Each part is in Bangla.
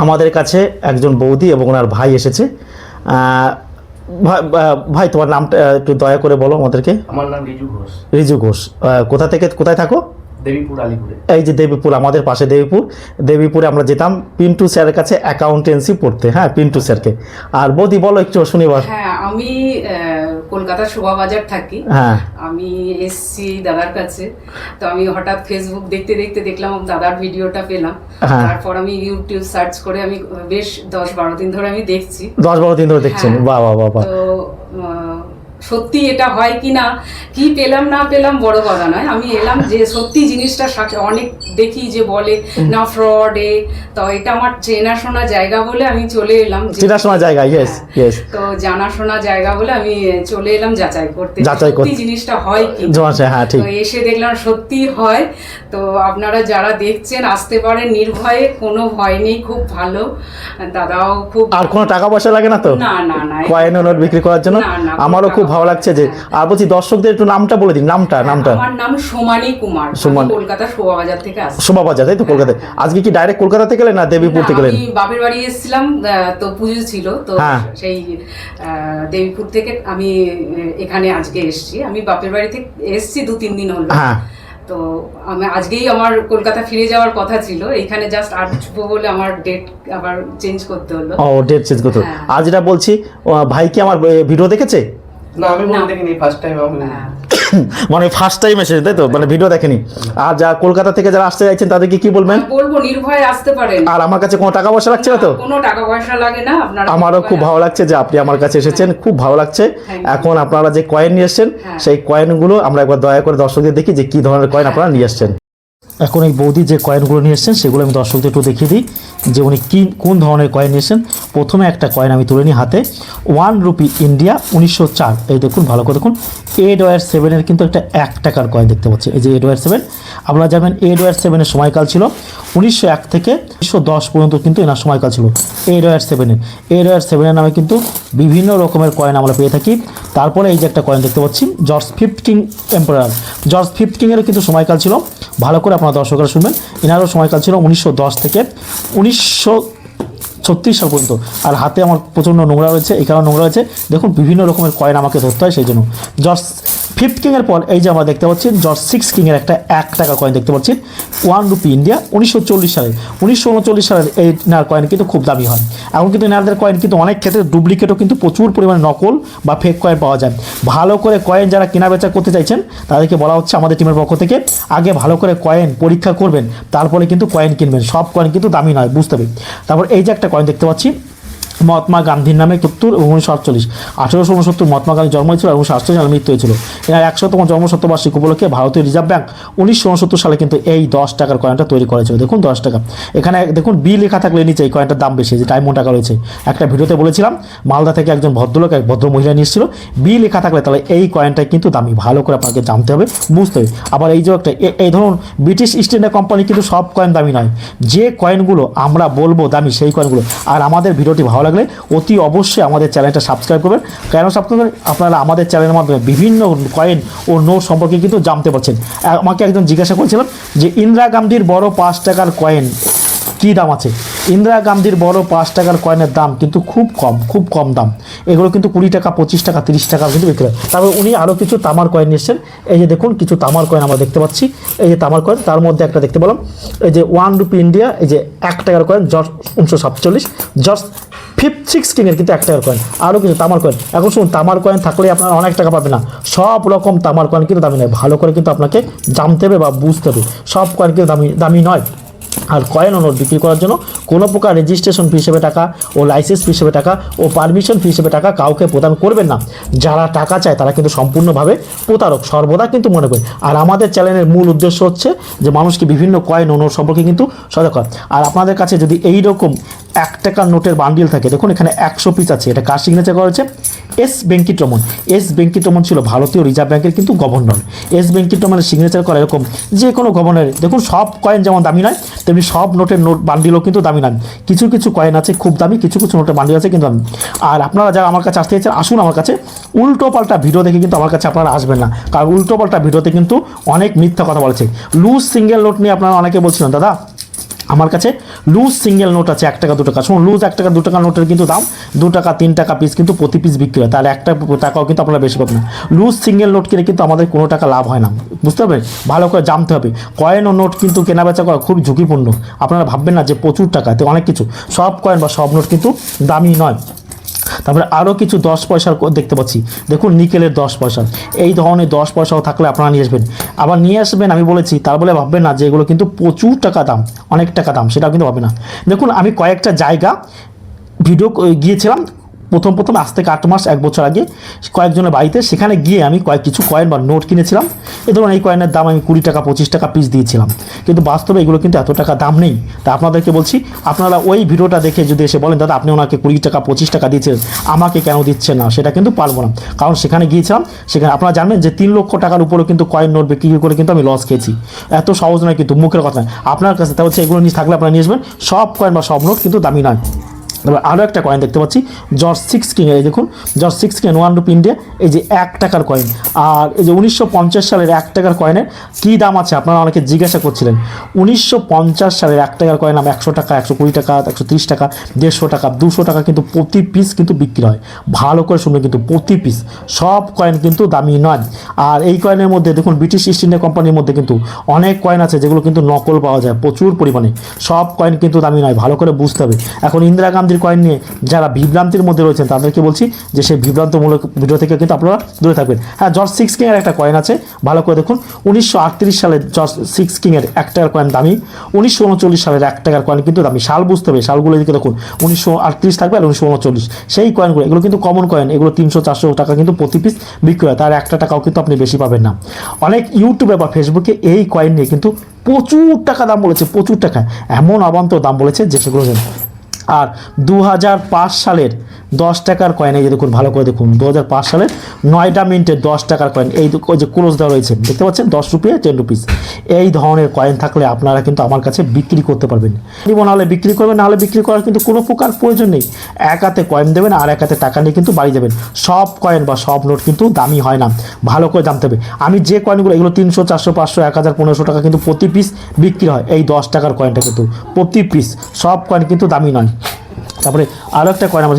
আমাদের কাছে একজন বৌদি এবং ওনার ভাই এসেছে। ভাই- ভাই তোমার নামটা একটু দয়া করে বলো আমাদেরকে। আমার নাম রিজু ঘোষ। রিজু ঘোষ। কোথা থেকে কোথায় থাকো? দেবীপুর আলিপুরে। এই যে দেবীপুর আমাদের পাশে দেবীপুর। দেবীপুরে আমরা যেতাম পিন্টু স্যারের কাছে অ্যাকাউন্টেন্সি পড়তে হ্যাঁ পিন্টু স্যারকে। আর বৌদি বলো একটু শুনিবার হ্যাঁ আমি আহ, কলকাতার শোভাবাজার থাকি। হ্যাঁ। আমি এসছি দাদার কাছে। তো আমি হঠাৎ ফেসবুক দেখতে দেখতে দেখলাম দাদার ভিডিওটা পেলাম। হ্যাঁ। তারপর আমি ইউটিউব সার্চ করে আমি বেশ দশ বারো দিন ধরে আমি দেখছি। দশ বারো দিন ধরে দেখছি বাবা বাহ বাহ বাহ বাহ। তো আহ, সত্যি এটা হয় কি না কি পেলাম না পেলাম বড় কথা নয়। আমি এলাম যে সত্যি জিনিসটা সাথে- অনেক দেখি যে বলে না ফ্রডে তো এটা আমার চেনাশোনা জায়গা বলে আমি চলে এলাম চেনাশোনা জায়গা ইয়েস হ্যাঁ। ইয়েস তো জানাশোনা জায়গা বলে আমি চলে এলাম যাচাই করতে যাচাই করতে। জিনিসটা হয় কি হ্যাঁ ঠিক। তো এসে দেখলাম সত্যি হয়। তো আপনারা যারা দেখছেন আসতে পারেন নির্ভয়ে কোনো ভয় নেই খুব ভালো। দাদাও খুব আর কোনো টাকা পয়সা লাগে না তো? না না না। কয়েন নোট বিক্রি করার জন্য? আমারও খুব ভালো লাগছে যে আর বলছি দর্শকদের একটু নামটা বলে দিন নামটা নামটা। আমার নাম সোমানি কুমার সোমানি। কলকাতা শোভাবাজার থেকে আসছি। শোভাবাজার তাই তো কলকাতায়। আজকে কি ডাইরেক্ট কলকাতা থেকে এলেন না দেবীপুর থেকে এলেন আমি বাপের বাড়ি এসেছিলাম তো পুজো ছিল তো হ্যাঁ। সেই আহ, দেবীপুর থেকে আমি আহ, এখানে আজকে এসেছি। আমি বাপের বাড়ি থেকে এসেছি দু তিন দিন হলো। হ্যাঁ। তো আমি আজকেই আমার কলকাতা ফিরে যাওয়ার কথা ছিল। এখানে জাস্ট আসব বলে আমার ডেট আবার চেঞ্জ করতে হলো। ও ডেট চেঞ্জ করতে হ্যাঁ। আজ যেটা বলছি ও, ভাই কি আমার ভিডিও দেখেছে? না আমি না। দেখিনি ফার্স্ট টাইম আমি হ্যাঁ। মানে ফার্স্ট টাইম এসেছে তাই তো? মানে ভিডিও দেখেনি। আর যা কলকাতা থেকে যারা আসতে চাইছেন তাদেরকে কি বলবেন? বলব নির্ভয়ে আসতে পারেন। আর আমার কাছে কোনো টাকা পয়সা লাগছে না তো? কোনো টাকা পয়সা লাগে না আপনারা আমারও খুব ভালো লাগছে যে আপনি আমার কাছে এসেছেন খুব ভালো লাগছে। এখন আপনারা যে কয়েন নিয়ে এসেছেন হ্যাঁ। সেই কয়েনগুলো আমরা একবার দয়া করে দর্শকদের দেখি যে কি ধরনের কয়েন আপনারা নিয়ে এসেছেন। এখন এই বৌদি যে কয়েনগুলো নিয়ে এসেছেন, সেগুলো আমি দর্শকদের একটু দেখিয়ে দিই। যে উনি কি, কোন ধরনের কয়েন নিয়ে এসেছেন? প্রথমে একটা কয়েন আমি তুলে নিই হাতে। ওয়ান রুপি ইন্ডিয়া উনিশশো চার। এই দেখুন, ভালো করে দেখুন। এড ওয়ার সেভেনের কিন্তু একটা এক টাকার কয়েন দেখতে পাচ্ছি এই যে এড ওয়ার সেভেন আপনারা জানেন এড ওয়ার সেভেনের সময়কাল ছিল উনিশশো এক থেকে উনিশশো দশ পর্যন্ত কিন্তু এনার সময়কাল ছিল এড ওয়ার সেভেনের এড ওয়ার সেভেনের নামে কিন্তু বিভিন্ন রকমের কয়েন আমরা পেয়ে থাকি। তারপরে এই যে একটা কয়েন দেখতে পাচ্ছি George fifth king emperor George fifth কিংয়েরও কিন্তু সময়কাল ছিল। ভালো করে আপনারা দর্শকরা শুনবেন। এনারও সময়কাল ছিল উনিশশো দশ থেকে উনিশশো ছত্রিশ সাল পর্যন্ত। আর হাতে আমার প্রচণ্ড নোংরা রয়েছে এখানেও নোংরা রয়েছে। দেখুন, বিভিন্ন রকমের কয়েন আমাকে ধরতে হয়, সেই জন্য। জর্জ ফিফথ কিংয়ের পর এই যে আমরা দেখতে পাচ্ছি জর্জ সিক্স কিংয়ের একটা এক টাকা কয়েন দেখতে পাচ্ছি ওয়ান রুপি ইন্ডিয়া উনিশশো চল্লিশ সালে উনিশশো উনচল্লিশ সালের এই নার কয়েন কিন্তু খুব দামি হয়। এখন কিন্তু এনাদের কয়েন কিন্তু অনেক ক্ষেত্রে ডুপ্লিকেটও কিন্তু প্রচুর পরিমাণে নকল বা ফেক কয়েন পাওয়া যায়। ভালো করে কয়েন যারা কেনা বেচা করতে চাইছেন, তাদেরকে বলা হচ্ছে আমাদের টিমের পক্ষ থেকে, আগে ভালো করে কয়েন পরীক্ষা করবেন, তারপরে কিন্তু কয়েন কিনবেন। সব কয়েন কিন্তু দামি নয়, বুঝতে হবে। তারপর এই যে একটা কয়েন দেখতে পাচ্ছি মহাত্মা গান্ধীর নামে সত্তর উনিশশো আটচল্লিশ। আঠেরোশো উনসত্তর মহাত্মা গান্ধী জন্ম হয়েছিল এবং আটচল্লিশ সালে মৃত্যু হয়েছিল। এনার একশোতম জন্মশতবার্ষিকী উপলক্ষে ভারতীয় রিজার্ভ ব্যাঙ্ক উনিশশো উনসত্তর সালে কিন্তু এই দশ টাকার কয়েনটা তৈরি করেছিল। দেখুন দশ টাকা। এখানে দেখুন বি লেখা থাকলে নিচে এই কয়েনটার দাম বেশি যে ডায়মন্ড টাকা রয়েছে। একটা ভিডিওতে বলেছিলাম, মালদা থেকে একজন ভদ্রলোক, এক ভদ্র মহিলা নিয়ে এসেছিল। বি লেখা থাকলে তাহলে এই কয়েনটা কিন্তু দামি, ভালো করে আপনাকে জানতে হবে, বুঝতে হবে। আবার এই যে একটা এই ধরুন ব্রিটিশ ইস্ট ইন্ডিয়া কোম্পানি কিন্তু সব কয়েন দামি নয়। যে কয়েনগুলো আমরা বলব দামি, সেই কয়েনগুলো আর আমাদের ভিডিওটি ভালো লাগলে অতি অবশ্যই আমাদের চ্যানেলটা সাবস্ক্রাইব করবেন। কেন সাবস্ক্রাইব করবেন? আপনারা আমাদের চ্যানেলের মাধ্যমে বিভিন্ন কয়েন ও নোট সম্পর্কে কিন্তু জানতে পারছেন। আমাকে একজন জিজ্ঞাসা করেছিলেন যে, ইন্দিরা গান্ধীর বড় পাঁচ টাকার কয়েন কী দাম আছে? ইন্দিরা গান্ধীর বড় পাঁচ টাকার কয়েনের দাম কিন্তু খুব কম খুব কম দাম। এগুলো কিন্তু কুড়ি টাকা, পঁচিশ টাকা, তিরিশ টাকা কিন্তু বিক্রি হয়। তারপর উনি আরও কিছু তামার কয়েন এসেছেন। এই যে দেখুন, কিছু তামার কয়েন আমরা দেখতে পাচ্ছি। এই যে তামার কয়েন তার মধ্যে একটা দেখতে পেলাম। এই যে ওয়ান রুপি ইন্ডিয়া এই যে এক টাকার কয়েন জর্জ উনিশশো সাতচল্লিশ, জর্জ ফিফথ সিক্স কিংয়ের কিন্তু এক টাকার কয়েন আরও কিছু তামার কয়েন এখন শুনুন, তামার কয়েন থাকলে আপনার অনেক টাকা পাবে না। সব রকম তামার কয়েন কিন্তু দামি নয়। ভালো করে কিন্তু আপনাকে জানতে হবে বা বুঝতে হবে। সব কয়েন কিন্তু দামি দামি নয়। আর কয়েন ও নোট বিক্রি করার জন্য কোনো প্রকার রেজিস্ট্রেশন ফি হিসেবে টাকা ও লাইসেন্স ফি হিসেবে টাকা ও পারমিশন ফি হিসেবে টাকা কাউকে প্রদান করবেন না। যারা টাকা চায় তারা কিন্তু সম্পূর্ণভাবে প্রতারক, সর্বদা কিন্তু মনে করে আর আমাদের চ্যানেলের মূল উদ্দেশ্য হচ্ছে যে মানুষকে বিভিন্ন কয়েন ও নোট সম্পর্কে কিন্তু সজাগ করা। আর আপনাদের কাছে যদি এই রকম এক টাকার নোটের বান্ডিল থাকে। দেখুন, এখানে একশো পিস আছে। এটা কার সিগনেচার করা হয়েছে? এস বেঙ্কিটমন এস বেঙ্কিটমন ছিল ভারতীয় রিজার্ভ ব্যাংকের কিন্তু গভর্নর এস বেঙ্কিটমনের সিগনেচার করা এরকম যে কোনো গভর্নর দেখুন, সব কয়েন যেমন দামি নয়, তেমনি সব নোটের নোট বান্ডিলও কিন্তু দামি নয়। কিছু কিছু কয়েন আছে খুব দামি, কিছু কিছু নোটের বান্ডিল আছে কিন্তু দামি। আর আপনারা যারা আমার কাছে আসতে চাইছেন আসুন আমার কাছে। উল্টো পাল্টা ভিডিও দেখে কিন্তু আমার কাছে আপনারা আসবেন না। কারণ উল্টো পাল্টা ভিডিওতে কিন্তু অনেক মিথ্যা কথা বলেছে। লুজ সিঙ্গেল নোট নিয়ে আপনারা অনেকে বলছিলেন, দাদা আমার কাছে লুজ সিঙ্গেল নোট আছে, এক টাকা, দু টাকা। শুনুন লুজ এক টাকা, দু টাকা নোটের কিন্তু দাম, দু টাকা, তিন টাকা পিস কিন্তু প্রতি পিস বিক্রি হয়। তাহলে একটা টাকাও কিন্তু আপনারা বেশি পাবেন না। লুজ সিঙ্গেল নোট কিনে কিন্তু আমাদের কোনো টাকা লাভ হয় না। বুঝতে পারবেন? ভালো করে জানতে হবে। কয়েন ও নোট কিন্তু কেনা বেচা করা খুব ঝুঁকিপূর্ণ। আপনারা ভাববেন না যে প্রচুর টাকা তো অনেক কিছু। সব কয়েন বা সব নোট কিন্তু দামি নয়। তারপরে আরও কিছু দশ পয়সার দেখতে পাচ্ছি। দেখুন, নিকেলের দশ পয়সা। এই ধরনের দশ পয়সাও থাকলে আপনারা নিয়ে আসবেন। আবার নিয়ে আসবেন, আমি বলেছি, তার বলে ভাববেন না যে এগুলো কিন্তু প্রচুর টাকা দাম, অনেক টাকা দাম, সেটাও কিন্তু ভাবে না। দেখুন, আমি কয়েকটা জায়গা ভিডিও গিয়েছিলাম, প্রথম প্রথম আজ থেকে আট মাস, এক বছর আগে, কয়েকজনের বাড়িতে। সেখানে গিয়ে আমি কয়েক কিছু কয়েন বা নোট কিনেছিলাম। এ ধরুন এই কয়েনের দাম আমি কুড়ি টাকা, পঁচিশ টাকা পিস দিয়েছিলাম। কিন্তু বাস্তবে এগুলো কিন্তু এত টাকা দাম নেই। তা আপনাদেরকে বলছি, আপনারা ওই ভিডিওটা দেখে যদি এসে বলেন, দাদা, আপনি ওনাকে কুড়ি টাকা, পঁচিশ টাকা দিয়েছেন, আমাকে কেন দিচ্ছেন না? সেটা কিন্তু পারব না। কারণ সেখানে গিয়েছিলাম, সেখানে আপনারা জানবেন যে তিন লক্ষ টাকার উপরেও কিন্তু কয়েন নোট বিক্রি করে কিন্তু আমি লস খেয়েছি। এত সহজ নয় কিন্তু, মুখের কথা আপনার কাছে, তা হচ্ছে এগুলো নিয়ে থাকলে আপনারা নিয়ে আসবেন। সব কয়েন বা সব নোট কিন্তু দামি নয়। তারপর আরও একটা কয়েন দেখতে পাচ্ছি জর্জ সিক্স কিং এই দেখুন George six king one rupee India এই যে এক টাকার কয়েন আর এই যে উনিশশো পঞ্চাশ সালের এক টাকার কয়েনের কী দাম আছে? আপনারা অনেকে জিজ্ঞাসা করছিলেন। উনিশশো পঞ্চাশ সালের এক টাকার কয়েন দাম একশো টাকা, একশো কুড়ি টাকা, একশো তিরিশ টাকা, দেড়শো টাকা, দুশো টাকা কিন্তু প্রতি পিস কিন্তু বিক্রি হয়। ভালো করে শুনবে কিন্তু প্রতি পিস সব কয়েন কিন্তু দামি নয়। আর এই কয়েনের মধ্যে দেখুন ব্রিটিশ ইস্ট ইন্ডিয়া কোম্পানির মধ্যে কিন্তু অনেক কয়েন আছে যেগুলো কিন্তু নকল পাওয়া যায়, প্রচুর পরিমাণে। সব কয়েন কিন্তু দামি নয়, ভালো করে বুঝতে হবে। এখন ইন্দিরা গান্ধীর কয়েন নিয়ে যারা বিভ্রান্তির মধ্যে রয়েছেন, তাদেরকে বলছি যে সেই বিভ্রান্তমূলক ভিডিও থেকে কিন্তু আপনারা দূরে থাকবেন। হ্যাঁ জর্জ সিক্স কিংয়ের একটা কয়েন আছে, ভালো করে দেখুন। উনিশশো সালের জর্জ সিক্স কিংয়ের এক টাকার কয়েন দামি, উনিশশো উনচল্লিশ সালের এক টাকার কয়েন কিন্তু দামি। সাল বুঝতে হবে, সালগুলো দিকে দেখুন, উনিশশো আটত্রিশ থাকবে আর উনিশশো উনচল্লিশ। সেই কয়েনগুলো এগুলো কিন্তু কমন কয়েন এগুলো তিনশো চারশো টাকা কিন্তু প্রতি পিস বিক্রি হয়, তার একটা টাকাও কিন্তু আপনি বেশি পাবেন না। অনেক ইউটিউবে বা ফেসবুকে এই কয়েন নিয়ে কিন্তু প্রচুর টাকা দাম বলেছে, প্রচুর টাকা। এমন অবান্তর দাম বলেছে যে সেগুলো আর দু হাজার পাঁচ সালের দশ টাকার কয়েন এই যে দেখুন, ভালো করে দেখুন দু হাজার পাঁচ সালে নয়টা মিনিটের দশ টাকার কয়েন এই যে ক্লোজ দেওয়া রয়েছে, দেখতে পাচ্ছেন? দশ রুপিয়া টেন রুপিস এই ধরনের কয়েন থাকলে আপনারা কিন্তু আমার কাছে বিক্রি করতে পারবেন। নিব নাহলে বিক্রি করবেন নাহলে বিক্রি করার কিন্তু কোনো প্রকার প্রয়োজন নেই। এক হাতে কয়েন দেবেন আর এক হাতে টাকা নিয়ে কিন্তু বাড়ি যাবেন। সব কয়েন বা সব নোট কিন্তু দামি হয় না। ভালো করে জানতে হবে। আমি যে কয়েনগুলো এগুলো তিনশো, চারশো, পাঁচশো, এক হাজার, পনেরোশো টাকা কিন্তু প্রতি পিস বিক্রি হয়। এই দশ টাকার কয়েনটা কিন্তু প্রতি পিস সব কয়েন কিন্তু দামি নয়। তারপরে আরও একটা কয়েন আমার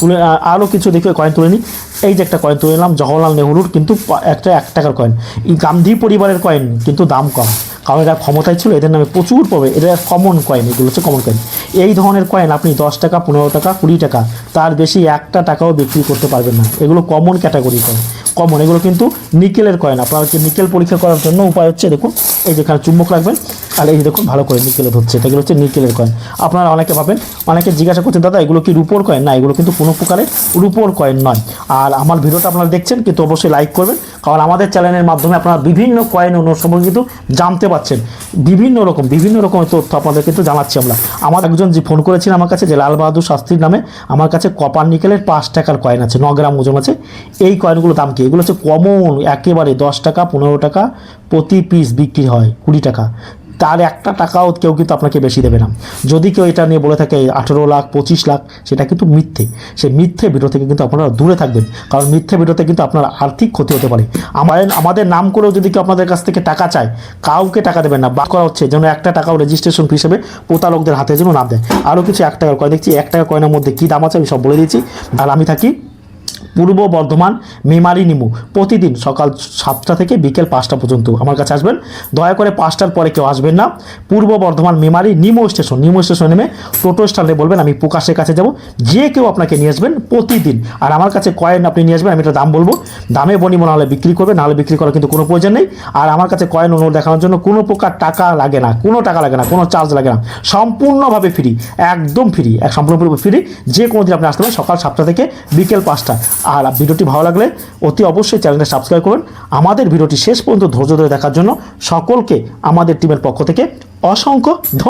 তুলে আরও কিছু দেখে কয়েন তুলে নিই। এই যে একটা কয়েন তুলে নিলাম, জওহরলাল নেহরুর কিন্তু একটা এক টাকার কয়েন এই গান্ধী পরিবারের কয়েন কিন্তু দাম কম, কারণ এরা ক্ষমতায় ছিল, এদের নামে প্রচুর পাবে এটা কমন কয়েন এগুলো হচ্ছে কমন কয়েন এই ধরনের কয়েন আপনি দশ টাকা, পনেরো টাকা, কুড়ি টাকা, তার বেশি একটা টাকাও বিক্রি করতে পারবেন না। এগুলো কমন ক্যাটাগরি কয়েন কমন এগুলো কিন্তু নিকেলের কয়েন আপনাকে নিকেল পরীক্ষা করার জন্য উপায় হচ্ছে, দেখুন, এই যেখানে চুম্বক রাখবেন, আর এই দেখুন, ভালো করে নিকেলে ধরছে। এটা হচ্ছে নিকেলের কয়েন আপনারা অনেকে ভাবেন, অনেকে জিজ্ঞাসা করছেন, দাদা, এগুলো কি রূপোর কয়েন না, এগুলো কিন্তু কোনো প্রকারের রূপোর কয়েন নয়। আর আমার ভিডিওটা আপনারা দেখছেন, কিন্তু অবশ্যই লাইক করবেন, কারণ আমাদের চ্যানেলের মাধ্যমে আপনারা বিভিন্ন কয়েন নোট সম্পর্কে কিন্তু জানতে পাচ্ছেন বিভিন্ন রকম, বিভিন্ন রকমের তথ্য আপনাদের কিন্তু জানাচ্ছি আমরা। আমার একজন যে ফোন করেছিলেন আমার কাছে, যে লাল বাহাদুর শাস্ত্রীর নামে, আমার কাছে কপার নিকেলের পাঁচ টাকার কয়েন আছে, ন গ্রাম ওজন আছে। এই কয়েনগুলো দাম কি? এগুলো হচ্ছে কমন একেবারে দশ টাকা, পনেরো টাকা প্রতি পিস বিক্রি হয়, কুড়ি টাকা। তার একটা টাকাও কেউ কিন্তু আপনাকে বেশি দেবে না। যদি কেউ এটা নিয়ে বলে থাকে, আঠেরো লাখ, পঁচিশ লাখ, সেটা কিন্তু মিথ্যে। সেই মিথ্যে ভিডিও থেকে কিন্তু আপনারা দূরে থাকবেন। কারণ মিথ্যে ভিডিওতে কিন্তু আপনার আর্থিক ক্ষতি হতে পারে। আমাদের আমাদের নাম করেও যদি কেউ আপনাদের কাছ থেকে টাকা চায়, কাউকে টাকা দেবেন না। বা করা হচ্ছে যেন একটা টাকাও রেজিস্ট্রেশন ফি হিসেবে প্রতারকদের হাতে যেন না দেয়। আরও কিছু এক টাকার কয়, দেখছি এক টাকা কয়নার মধ্যে কী দাম আছে, আমি সব বলে দিয়েছি। আর আমি থাকি পূর্ব বর্ধমান, মেমারি, নিমু। প্রতিদিন সকাল সাতটা থেকে বিকেল পাঁচটা পর্যন্ত। আমার কাছে আসবেন। দয়া করে পাঁচটার পরে কেউ আসবেন না। পূর্ব বর্ধমান, মেমারি, নিমো স্টেশন। নিমো স্টেশন নেমে টোটো স্ট্যান্ডে বলবেন, আমি প্রকাশের কাছে যাব। যে কেউ আপনাকে নিয়ে আসবেন প্রতিদিন। আর আমার কাছে কয়েন আপনি নিয়ে আসবেন, আমি এটা দাম বলব। দামে বনিব, নাহলে বিক্রি করবে, নাহলে বিক্রি করার কিন্তু কোনো প্রয়োজন নেই। আর আমার কাছে কয়েন নোট দেখানোর জন্য কোনো প্রকার টাকা লাগে না, কোনো টাকা লাগে না, কোনো চার্জ লাগে না। সম্পূর্ণভাবে ফ্রি একদম ফ্রি এক সম্পূর্ণভাবে ফ্রি যে কোনো দিন আপনি আসতে পারেন সকাল সাতটা থেকে বিকেল পাঁচটা। আর ভিডিওটি ভালো লাগলে অতি অবশ্যই চ্যানেলটা সাবস্ক্রাইব করুন। আমাদের ভিডিওটি শেষ পর্যন্ত ধৈর্য ধরে দেখার জন্য সকলকে, আমাদের টিমের পক্ষ থেকে অসংখ্য